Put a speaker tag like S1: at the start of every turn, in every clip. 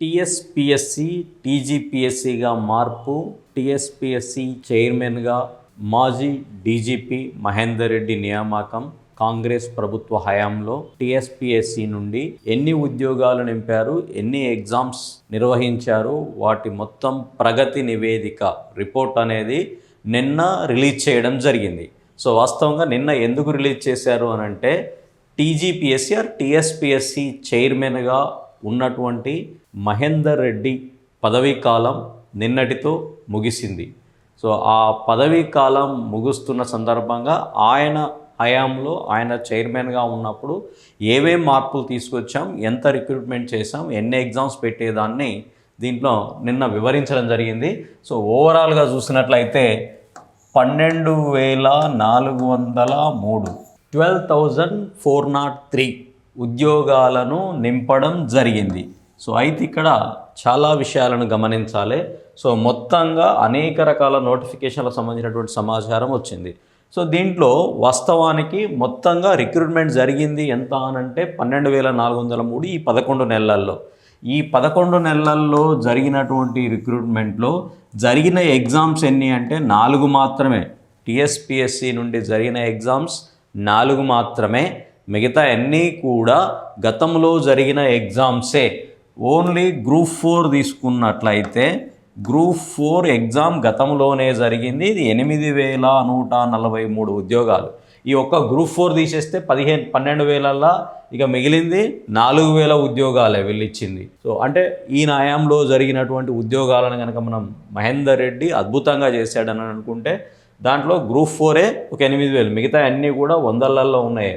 S1: TSPSC టీజీపీఎస్సిగా మార్పు TSPSC చైర్మన్గా మాజీ డీజీపీ మహేందర్ రెడ్డి నియామకం కాంగ్రెస్ ప్రభుత్వ హయాంలో టిఎస్పిఎస్సి నుండి ఎన్ని ఉద్యోగాలు నింపారు ఎన్ని ఎగ్జామ్స్ నిర్వహించారు వాటి మొత్తం ప్రగతి నివేదిక రిపోర్ట్ అనేది నిన్న రిలీజ్ చేయడం జరిగింది. సో వాస్తవంగా నిన్న ఎందుకు రిలీజ్ చేశారు అని అంటే టీజీపీఎస్సీ ఆర్ టీఎస్పిఎస్సి చైర్మన్గా ఉన్నటువంటి మహేందర్ రెడ్డి పదవీ కాలం నిన్నటితో ముగిసింది. సో ఆ పదవీ కాలం ముగుస్తున్న సందర్భంగా ఆయన హయాంలో ఆయన చైర్మన్గా ఉన్నప్పుడు ఏమేం మార్పులు తీసుకొచ్చాం ఎంత రిక్రూట్మెంట్ చేసాం ఎన్ని ఎగ్జామ్స్ పెట్టేదాన్ని దీంట్లో నిన్న వివరించడం జరిగింది. సో ఓవరాల్గా చూసినట్లయితే పన్నెండు వేల నాలుగు వందల మూడు twelve thousand four nought three ఉద్యోగాలను నింపడం జరిగింది. సో అయితే ఇక్కడ చాలా విషయాలను గమనించాలి. సో మొత్తంగా అనేక రకాల నోటిఫికేషన్లకు సంబంధించినటువంటి సమాచారం వచ్చింది. సో దీంట్లో వాస్తవానికి మొత్తంగా రిక్రూట్మెంట్ జరిగింది ఎంత అనంటే పన్నెండు వేల నాలుగు వందల మూడు ఈ పదకొండు నెలల్లో. ఈ పదకొండు నెలల్లో జరిగినటువంటి రిక్రూట్మెంట్లో జరిగిన ఎగ్జామ్స్ ఎన్ని అంటే నాలుగు మాత్రమే. టిఎస్పిఎస్సి నుండి జరిగిన ఎగ్జామ్స్ నాలుగు మాత్రమే. మిగతా అన్నీ కూడా గతంలో జరిగిన ఎగ్జామ్సే. ఓన్లీ గ్రూప్ ఫోర్ తీసుకున్నట్లయితే గ్రూప్ ఫోర్ ఎగ్జామ్ గతంలోనే జరిగింది. ఇది ఎనిమిది వేల నూట నలభై మూడు ఉద్యోగాలు. ఈ ఒక్క గ్రూప్ ఫోర్ తీసేస్తే పదిహేను పన్నెండు వేలల్లా ఇక మిగిలింది నాలుగు వేల ఉద్యోగాలే వెళ్ళిచ్చింది. సో అంటే ఈ న్యాయంలో జరిగినటువంటి ఉద్యోగాలను కనుక మనం మహేందర్ రెడ్డి అద్భుతంగా చేశాడని అనుకుంటే దాంట్లో గ్రూప్ ఫోరే ఒక ఎనిమిది వేలు. మిగతా అన్నీ కూడా వందలల్లో ఉన్నాయి.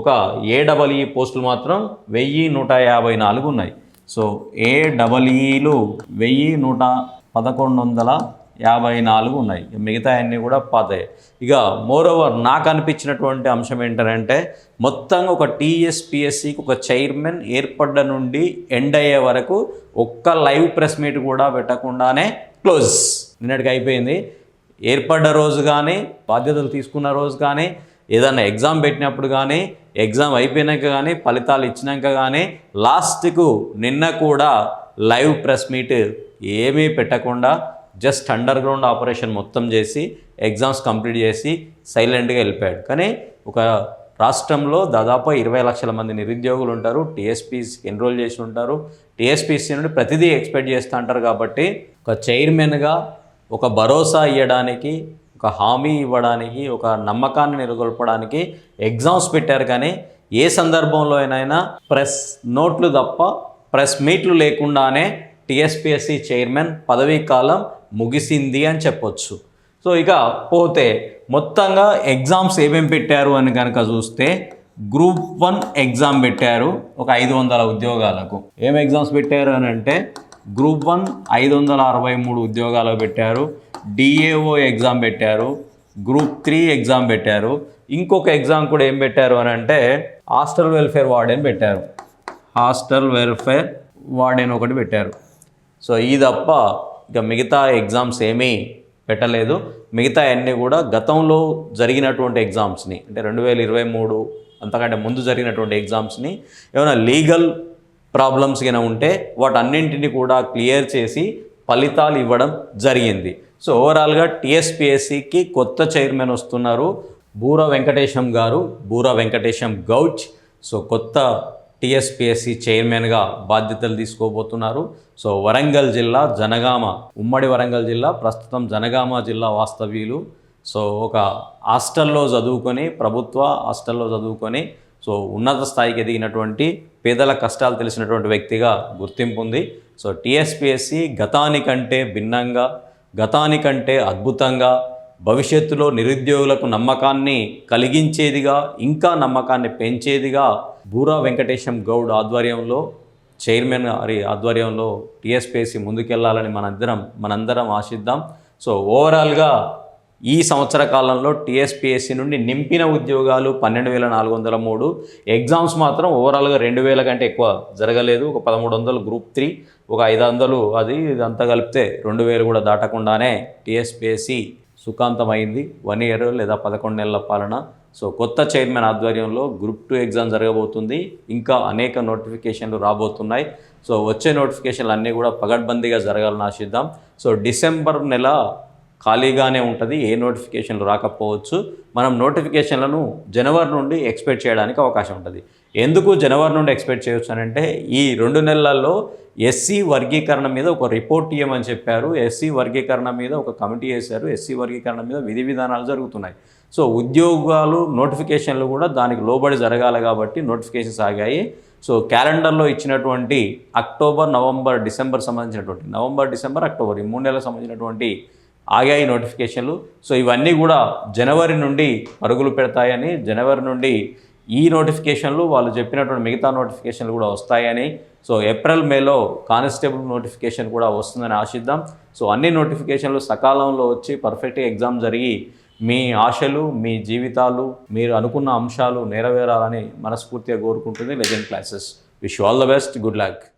S1: ఒక ఏడబల్ఈ పోస్టులు మాత్రం వెయ్యి నూట యాభై నాలుగు ఉన్నాయి. సో ఏ డబల్ఈలు వెయ్యి నూట పదకొండు వందల యాభై నాలుగు ఉన్నాయి. మిగతా అన్నీ కూడా పాతాయి ఇక మోర్ ఓవర్ నాకు అనిపించినటువంటి అంశం ఏంటంటే మొత్తంగా ఒక టీఎస్పిఎస్సికి ఒక చైర్మన్ ఏర్పడ్డ నుండి ఎండ్ అయ్యే వరకు ఒక్క లైవ్ ప్రెస్ మీట్ కూడా పెట్టకుండానే క్లోజ్. నిన్నటికి అయిపోయింది. ఏర్పడ్డ రోజు కానీ బాధ్యతలు తీసుకున్న రోజు కానీ ఏదైనా ఎగ్జామ్ పెట్టినప్పుడు కానీ ఎగ్జామ్ అయిపోయినాక కానీ ఫలితాలు ఇచ్చినాక కానీ లాస్ట్కు నిన్న కూడా లైవ్ ప్రెస్ మీట్ ఏమీ పెట్టకుండా జస్ట్ అండర్ గ్రౌండ్ ఆపరేషన్ మొత్తం చేసి ఎగ్జామ్స్ కంప్లీట్ చేసి సైలెంట్గా వెళ్ళిపోయాడు. కానీ ఒక రాష్ట్రంలో దాదాపు ఇరవై లక్షల మంది నిరుద్యోగులు ఉంటారు టీఎస్పీసీకి ఎన్రోల్ చేసి ఉంటారు. టీఎస్పీసీ నుండి ప్రతిదీ ఎక్స్పెక్ట్ చేస్తూ ఉంటారు కాబట్టి ఒక చైర్మన్గా ఒక భరోసా ఇవ్వడానికి ఒక హామీ ఇవ్వడానికి ఒక నమ్మకాన్ని నెలకొల్పడానికి ఎగ్జామ్స్ పెట్టారు కానీ ఏ సందర్భంలో అయినైనా ప్రెస్ నోట్లు తప్ప ప్రెస్ మీట్లు లేకుండానే టీఎస్పిఎస్సి చైర్మన్ పదవీ కాలం ముగిసింది అని చెప్పొచ్చు. సో ఇక పోతే మొత్తంగా ఎగ్జామ్స్ ఏమేమి పెట్టారు అని కనుక చూస్తే గ్రూప్ వన్ ఎగ్జామ్ పెట్టారు ఒక ఐదు వందల ఉద్యోగాలకు. ఏం ఎగ్జామ్స్ పెట్టారు అని అంటే గ్రూప్ వన్ ఐదు వందల అరవై మూడు ఉద్యోగాలకు పెట్టారు. డిఏఓ ఎగ్జామ్ పెట్టారు గ్రూప్ త్రీ ఎగ్జామ్ పెట్టారు. ఇంకొక ఎగ్జామ్ కూడా ఏం పెట్టారు అని అంటే హాస్టల్ వెల్ఫేర్ వార్డెన్ పెట్టారు. హాస్టల్ వెల్ఫేర్ వార్డెన్ ఒకటి పెట్టారు. సో ఈ తప్ప ఇక మిగతా ఎగ్జామ్స్ ఏమీ పెట్టలేదు. మిగతా అన్నీ కూడా గతంలో జరిగినటువంటి ఎగ్జామ్స్ని అంటే రెండు వేల ఇరవై మూడు అంతకంటే ముందు జరిగినటువంటి ఎగ్జామ్స్ని ఏమైనా లీగల్ ప్రాబ్లమ్స్ కింద ఉంటే వాటన్నింటినీ కూడా క్లియర్ చేసి ఫలితాలు ఇవ్వడం జరిగింది. సో ఓవరాల్గా టీఎస్పిఎస్సికి కొత్త చైర్మన్ వస్తున్నారు. బూర వెంకటేశం గారు బూర వెంకటేశం గౌచ్. సో కొత్త టీఎస్పిఎస్సి చైర్మన్గా బాధ్యతలు తీసుకోబోతున్నారు. సో వరంగల్ జిల్లా జనగామ ఉమ్మడి వరంగల్ జిల్లా ప్రస్తుతం జనగామ జిల్లా వాస్తవ్యులు. సో ఒక హాస్టల్లో చదువుకొని ప్రభుత్వ హాస్టల్లో చదువుకొని సో ఉన్నత స్థాయికి ఎదిగినటువంటి పేదల కష్టాలు తెలిసినటువంటి వ్యక్తిగా గుర్తింపు ఉంది. సో టీఎస్పిఎస్సి గతానికంటే భిన్నంగా గతానికంటే అద్భుతంగా భవిష్యత్తులో నిరుద్యోగులకు నమ్మకాన్ని కలిగించేదిగా ఇంకా నమ్మకాన్ని పెంచేదిగా బూరా వెంకటేశం గౌడ్ ఆధ్వర్యంలో చైర్మన్ గారి ఆధ్వర్యంలో టీఎస్పీఎస్సీ ముందుకెళ్ళాలని మనందరం మనందరం ఆశిద్దాం. సో ఓవరాల్గా ఈ సంవత్సర కాలంలో టీఎస్పీఎస్సీ నుండి నింపిన ఉద్యోగాలు పన్నెండు వేల నాలుగు వందల మూడు. ఎగ్జామ్స్ మాత్రం ఓవరాల్గా రెండు వేల కంటే ఎక్కువ జరగలేదు. ఒక పదమూడు వందలు గ్రూప్ త్రీ ఒక ఐదు వందలు అది ఇదంతా కలిపితే రెండు వేలు కూడా దాటకుండానే టీఎస్పీఎస్సీ సుఖాంతమైంది. వన్ ఇయర్ లేదా పదకొండు నెలల పాలన. సో కొత్త చైర్మన్ ఆధ్వర్యంలో గ్రూప్ టూ ఎగ్జామ్ జరగబోతుంది. ఇంకా అనేక నోటిఫికేషన్లు రాబోతున్నాయి. సో వచ్చే నోటిఫికేషన్లు అన్నీ కూడా పగడ్బందీగా జరగాలని ఆశిద్దాం. సో డిసెంబర్ నెల ఖాళీగానే ఉంటుంది ఏ నోటిఫికేషన్లు రాకపోవచ్చు. మనం నోటిఫికేషన్లను జనవరి నుండి ఎక్స్పెక్ట్ చేయడానికి అవకాశం ఉంటుంది. ఎందుకు జనవరి నుండి ఎక్స్పెక్ట్ చేయవచ్చు అని అంటే ఈ రెండు నెలల్లో ఎస్సీ వర్గీకరణ మీద ఒక రిపోర్ట్ ఇవ్వమని చెప్పారు. ఎస్సీ వర్గీకరణ మీద ఒక కమిటీ వేశారు. ఎస్సీ వర్గీకరణ మీద విధి విధానాలు జరుగుతున్నాయి. సో ఉద్యోగాలు నోటిఫికేషన్లు కూడా దానికి లోబడి జరగాలి కాబట్టి నోటిఫికేషన్స్ ఆగాయి. సో క్యాలెండర్లో ఇచ్చినటువంటి అక్టోబర్ నవంబర్ డిసెంబర్ సంబంధించినటువంటి నవంబర్ డిసెంబర్ అక్టోబర్ ఈ మూడు నెలలకు సంబంధించినటువంటి ఆగాయి నోటిఫికేషన్లు. సో ఇవన్నీ కూడా జనవరి నుండి పరుగులు పెడతాయని జనవరి నుండి ఈ నోటిఫికేషన్లు వాళ్ళు చెప్పినటువంటి మిగతా నోటిఫికేషన్లు కూడా వస్తాయని. సో ఏప్రిల్ మేలో కానిస్టేబుల్ నోటిఫికేషన్ కూడా వస్తుందని ఆశిద్దాం. సో అన్ని నోటిఫికేషన్లు సకాలంలో వచ్చి పర్ఫెక్ట్గా ఎగ్జామ్ జరిగి మీ ఆశలు మీ జీవితాలు మీరు అనుకున్న అంశాలు నెరవేరాలని మనస్ఫూర్తిగా కోరుకుంటుంది legend classes. Wish all the best. Good luck.